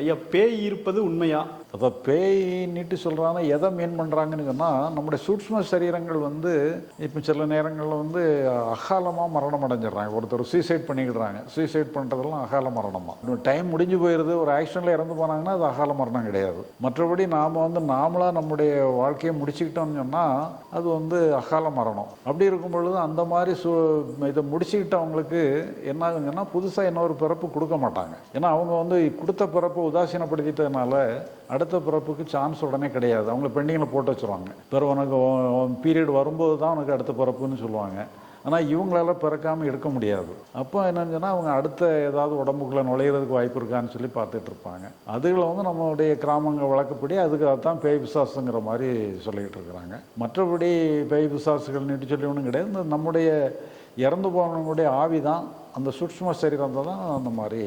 ஐயா பேய் இருப்பது உண்மையா? அதை பேய் நீட்டு சொல்கிறாங்க எதை மீன் பண்ணுறாங்கன்னு சொன்னால் நம்முடைய சூட்ச்ம சரீரங்கள் வந்து இப்போ சில நேரங்களில் வந்து அகாலமாக மரணம் அடைஞ்சிடுறாங்க. ஒருத்தர் சூசைட் பண்ணிக்கிடுறாங்க. சூசைட் பண்ணுறதெல்லாம் அகால மரணமாக இன்னும் டைம் முடிஞ்சு போயிடுது ஒரு ஆக்சிடெண்ட்டில் இறந்து போனாங்கன்னா அது அகால மரணம் கிடையாது. மற்றபடி நாம் வந்து நாமளாக நம்முடைய வாழ்க்கையை முடிச்சுக்கிட்டோம்னு சொன்னால் அது வந்து அகால மரணம். அப்படி இருக்கும் பொழுது அந்த மாதிரி சு இதை முடிச்சுக்கிட்டவங்களுக்கு என்ன ஆகுங்கன்னா புதுசாக இன்னொரு பிறப்பு கொடுக்க மாட்டாங்க. ஏன்னா அவங்க வந்து கொடுத்த பிறப்பு உதாசீனப்படுத்திட்டதுனால அடுத்த பிறப்புக்கு சான்ஸ் உடனே கிடையாது. அவங்கள பெண்டிங்கில் போட்டு வச்சுருவாங்க. பிறகு உனக்கு பீரியட் வரும்போது தான் உனக்கு அடுத்த பிறப்புன்னு சொல்லுவாங்க. ஆனால் இவங்களால பிறக்காமல் எடுக்க முடியாது. அப்போ என்னன்னு சொன்னால் அவங்க அடுத்த ஏதாவது உடம்புக்குள்ளே நுழையிறதுக்கு வாய்ப்பு இருக்கான்னு சொல்லி பார்த்துட்டு இருப்பாங்க. அதுகளை வந்து நம்மளுடைய கிராமங்கள் வழக்கப்படி அதுக்கு தான் பேய் பிசாசுங்கிற மாதிரி சொல்லிக்கிட்டு இருக்கிறாங்க. மற்றபடி பேய் பிசாசுகள் நீட்டு சொல்லி ஒன்றும் கிடையாது. இந்த நம்முடைய இறந்து போனவங்களுடைய ஆவி தான் அந்த சூட்சும சரீரம் தான் அந்த மாதிரி